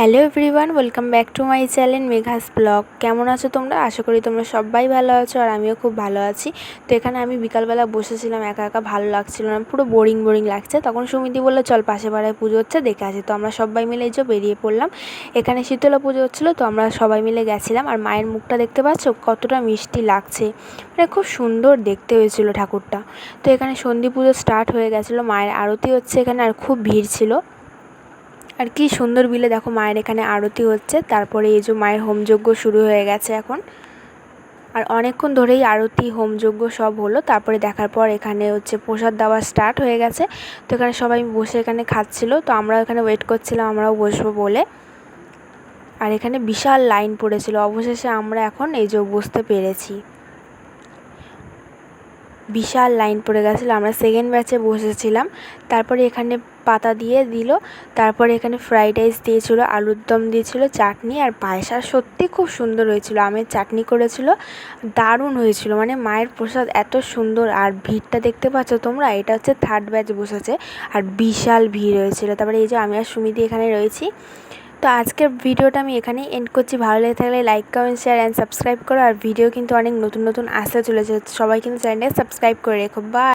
Hello everyone, welcome back to my channel Megha's blog. কেমন আছো তোমরা? আশা করি তোমরা সবাই ভালো আছো আর আমিও খুব ভালো আছি। তো এখানে আমি বিকালবেলা বসেছিলাম, একা একা ভালো লাগছিল না, পুরো বোরিং বোরিং লাগছে। তখন সুমিতি বলল, চল পাশে পাড়ায় পুজো হচ্ছে, দেখে আসি। তো আমরা সবাই মিলে এই যে বেরিয়ে পড়লাম। এখানে শীতলা পুজো হচ্ছিল, তো আমরা সবাই মিলে গেছিলাম। আর মায়ের মুখটা দেখতে পাচ্ছ? কতটা মিষ্টি লাগছে। মানে খুব সুন্দর দেখতে হয়েছিল ঠাকুরটা। তো এখানে সন্ধি পুজো স্টার্ট হয়ে গেছিল, মায়ের আরতি হচ্ছে এখানে, আর খুব ভিড় ছিল। আর কি সুন্দর বিলে দেখো মায়ের এখানে আরতি হচ্ছে, তারপরে এই যে মায়ের হোমযজ্ঞ শুরু হয়ে গেছে এখন। আর অনেকক্ষণ ধরেই আরতি, হোমযজ্ঞ সব হলো, তারপরে দেখার পর এখানে হচ্ছে প্রসাদ দেওয়া স্টার্ট হয়ে গেছে। তো এখানে সবাই বসে এখানে খাচ্ছিলো, তো আমরাও এখানে ওয়েট করছিলাম, আমরাও বসবো বলে। আর এখানে বিশাল লাইন পড়েছিল, অবশেষে আমরা এখন এই যে বসতে পেরেছি। বিশাল লাইন পড়ে গেছিল। আমরা সেকেন্ড ব্যাচে বসেছিলাম। তারপরে এখানে পাতা দিয়ে দিল। তারপরে এখানে ফ্রাইড রাইস দিয়েছিলো, আলুর দম দিয়েছিলো, চাটনি আর পায়েস। আর সত্যি খুব সুন্দর হয়েছিল। আমের চাটনি করেছিল। দারুণ হয়েছিল। মানে মায়ের প্রসাদ এত সুন্দর। আর ভিড়টা দেখতে পাচ্ছ তোমরা? এটা হচ্ছে থার্ড ব্যাচ বসেছে। আর বিশাল ভিড় হয়েছিল। তারপরে এই যে আমি আর সুমিতি এখানে রয়েছি। তো আজকের ভিডিওটা আমি এখানেই এন্ড করছি। ভালো লেগে থাকলে like comment share and subscribe করো। আর ভিডিও কিন্তু অনেক নতুন নতুন আসতে চলেছে। সবাই কিন্তু চ্যানেলটা সাবস্ক্রাইব করে রেখো। বা